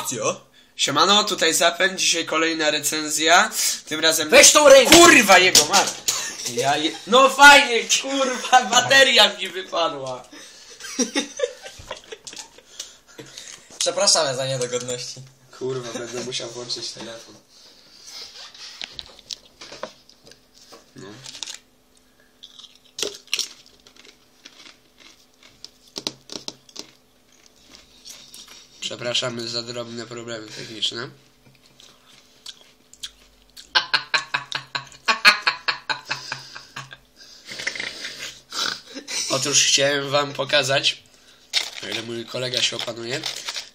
Opcjo! Siemano, tutaj Zapęd, dzisiaj kolejna recenzja. Tym razem... Weź tą rękę! Kurwa jego ma! Ja je... No fajnie, kurwa, bateria mi wypadła. Przepraszamy za niedogodności. Kurwa, będę musiał włączyć telefon. Przepraszamy za drobne problemy techniczne. Otóż chciałem wam pokazać, o ile mój kolega się opanuje,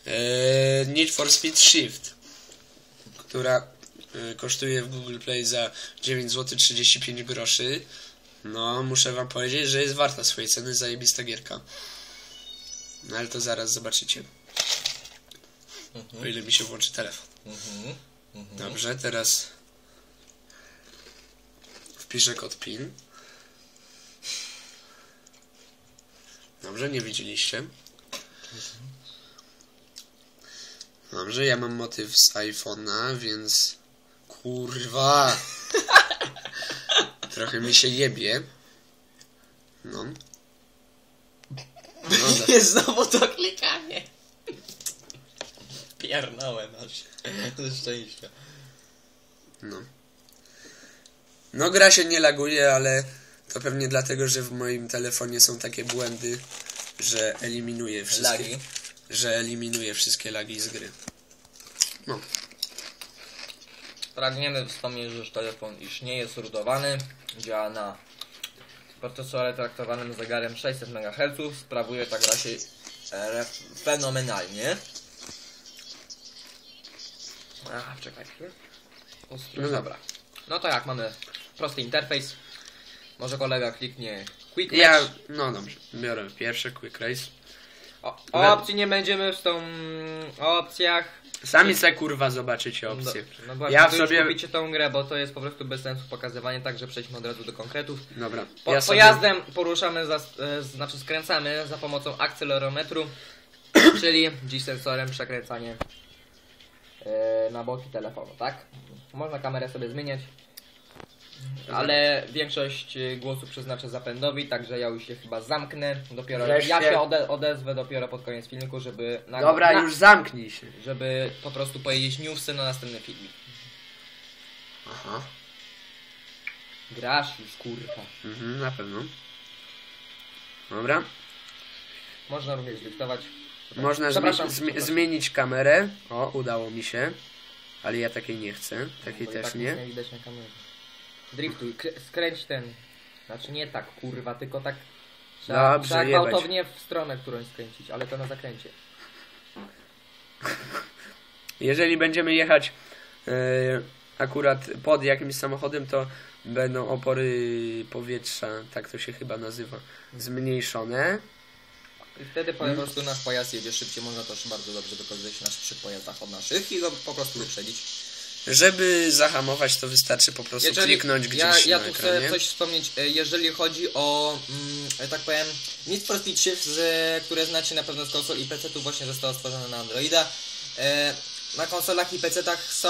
e, Need for Speed Shift, która e, kosztuje w Google Play za 9 zł 35 groszy. No, muszę wam powiedzieć, że jest warta swojej ceny, zajebista gierka. No ale to zaraz zobaczycie. O ile mi się włączy telefon. Mhm. Dobrze, teraz wpiszę kod PIN. Dobrze, nie widzieliście. Dobrze, ja mam motyw z iPhone'a, więc kurwa. Trochę mi się jebie. No. No, Jest znowu to klikanie. Piernałem aż. Ze szczęścia. No. No gra się nie laguje, ale to pewnie dlatego, że w moim telefonie są takie błędy, że eliminuje wszystkie, Lagi. że eliminuje wszystkie lagi z gry. No. Pragniemy wspomnieć, że telefon iż nie jest rudowany. Działa na procesorze traktowanym zegarem 600 MHz. Sprawuje ta gra się e, fenomenalnie. A, czekaj. No dobra. No to jak mamy prosty interfejs. Może kolega kliknie Quick Match. Ja, no dobrze, biorę pierwszy quick race. O, o opcji nie będziemy w tą o opcjach. Sami se kurwa zobaczycie opcje. No, no właśnie, ja w sobie... kupicie tą grę, bo to jest po prostu bez sensu pokazywanie, także przejdźmy od razu do konkretów. Dobra, Po, ja sobie... Pojazdem poruszamy, za, e, znaczy skręcamy za pomocą akcelerometru, czyli dziś sensorem przekręcanie na boki telefonu, tak? Można kamerę sobie zmieniać, ale większość e, głosu przeznaczę zapędowi, także ja już się chyba zamknę. Dopiero Wreszcie. ja się ode, odezwę dopiero pod koniec filmiku, żeby na, Dobra, na, już zamknij się. żeby po prostu powiedzieć newsy na następny filmik. Aha, Grasz już kurwa. mhm, na pewno. Dobra. Można również dyktować. Można zmi zmi zmienić kamerę. O, udało mi się. Ale ja takiej nie chcę. Takiej też tak nie. nie widać na kamerze. Driftuj, skręć ten. Znaczy nie tak, kurwa, tylko tak. Trzeba, Dobrze, trzeba jebać. gwałtownie w stronę którąś skręcić, ale to na zakręcie. Jeżeli będziemy jechać e, akurat pod jakimś samochodem, to będą opory powietrza, tak to się chyba nazywa, zmniejszone. I wtedy po Hmm. prostu nasz pojazd jedzie szybciej, można też bardzo dobrze wykorzystać nasz przy pojazdach od naszych i go po prostu wyprzedzić. Żeby zahamować, to wystarczy po prostu kliknąć gdzieś ja, ja na tu chcę ekranie. coś wspomnieć, e, jeżeli chodzi o, mm, e, tak powiem, Need for Speed Shift, które znacie na pewno z konsol i PC, tu właśnie zostało stworzone na Androida. E, na konsolach i PC-tach są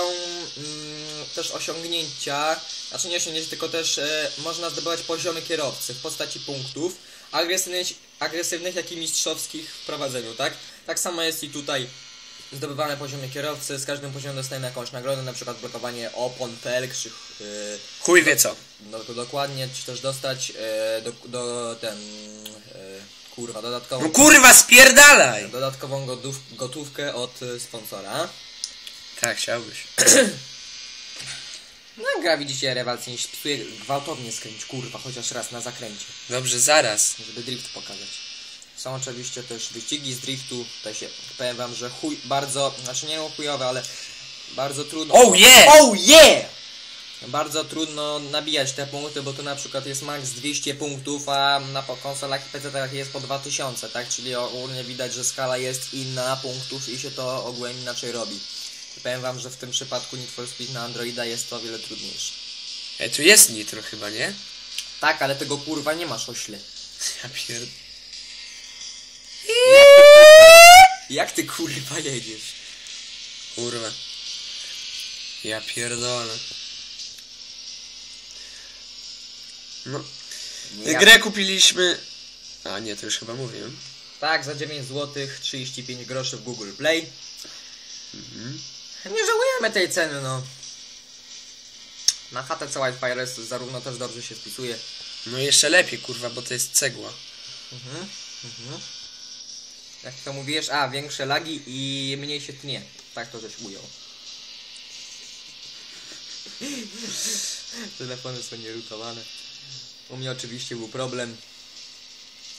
mm, też osiągnięcia, znaczy nie osiągnięcia, tylko też e, można zdobywać poziomy kierowcy w postaci punktów, agresywnych, agresywnych jak i mistrzowskich w prowadzeniu, tak? Tak samo jest i tutaj zdobywane poziomy kierowcy, z każdym poziomem dostajemy jakąś nagrodę, na przykład blokowanie opon, felg, czy yy, Chuj wie co. no, to dokładnie, czy też dostać e, do, do ten e, kurwa, dodatkową, No kurwa, spierdalaj! dodatkową gotów, gotówkę od e, sponsora. Tak, chciałbyś. No gra widzicie rewelcznie nie psuje, gwałtownie skręć kurwa, chociaż raz na zakręcie, Dobrze, zaraz. żeby drift pokazać. Są oczywiście też wyścigi z driftu, tutaj się powiem wam, że chuj, bardzo, znaczy nie chujowe, ale bardzo trudno. Oh yeah! Oh yeah! Bardzo trudno nabijać te punkty, bo to na przykład jest max 200 punktów, a na konsolach i PC jest po 2000, tak? Czyli ogólnie widać, że skala jest inna punktów i się to ogólnie inaczej robi. Powiem wam, że w tym przypadku Need for Speed na Androida jest to o wiele trudniejsze. E, tu jest nitro chyba, nie? Tak, ale tego kurwa nie masz ośle. Ja pierd... Jak ty kurwa jedziesz? Kurwa. Ja pierdolę. No. Ja- Grę kupiliśmy. A nie, to już chyba mówiłem. Tak, za 9 zł 35 groszy w Google Play. Mhm. Nie żałujemy tej ceny, no. Na HTC Wildfire zarówno też dobrze się spisuje. No jeszcze lepiej, kurwa, bo to jest cegła. Mhm. Mhm. Jak to mówisz? A, większe lagi i mniej się tnie. Tak to żeś ujął. Telefony są nierutowane. U mnie oczywiście był problem.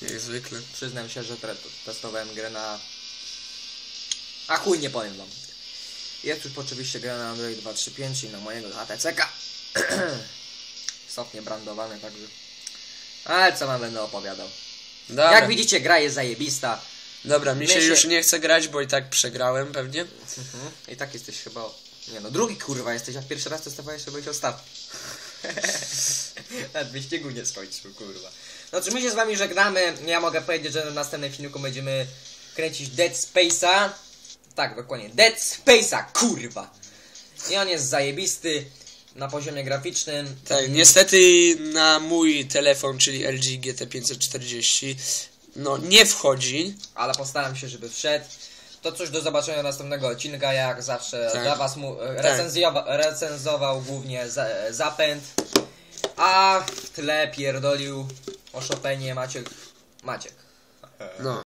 Jak zwykle. Przyznam się, że testowałem grę na... A chuj, nie powiem wam. Jest już oczywiście gra na Android 2.3.5 i na mojego HTC-ka. Stopnie brandowane, także... Ale co wam będę opowiadał. Dobra, Jak widzicie, gra jest zajebista. Dobra mi się się- już nie chce grać, bo i tak przegrałem pewnie. Mhm. I tak jesteś chyba... Nie no, drugi kurwa jesteś, a pierwszy raz testowałeś, to byłeś ostatni. Nawet wyścigu nie skończył, kurwa. No czy my się z wami żegnamy. Ja mogę powiedzieć, że na następnym filmiku będziemy kręcić Dead Space'a. Tak, dokładnie. Dead Space'a, kurwa. I on jest zajebisty na poziomie graficznym. Tak, niestety na mój telefon, czyli LG GT540, no nie wchodzi. ale postaram się, żeby wszedł. To cóż, do zobaczenia następnego odcinka, jak zawsze Tak. dla Was recenzjowa, recenzował głównie za, Zapęd, a w tle pierdolił o Chopinie Maciek. Maciek. No.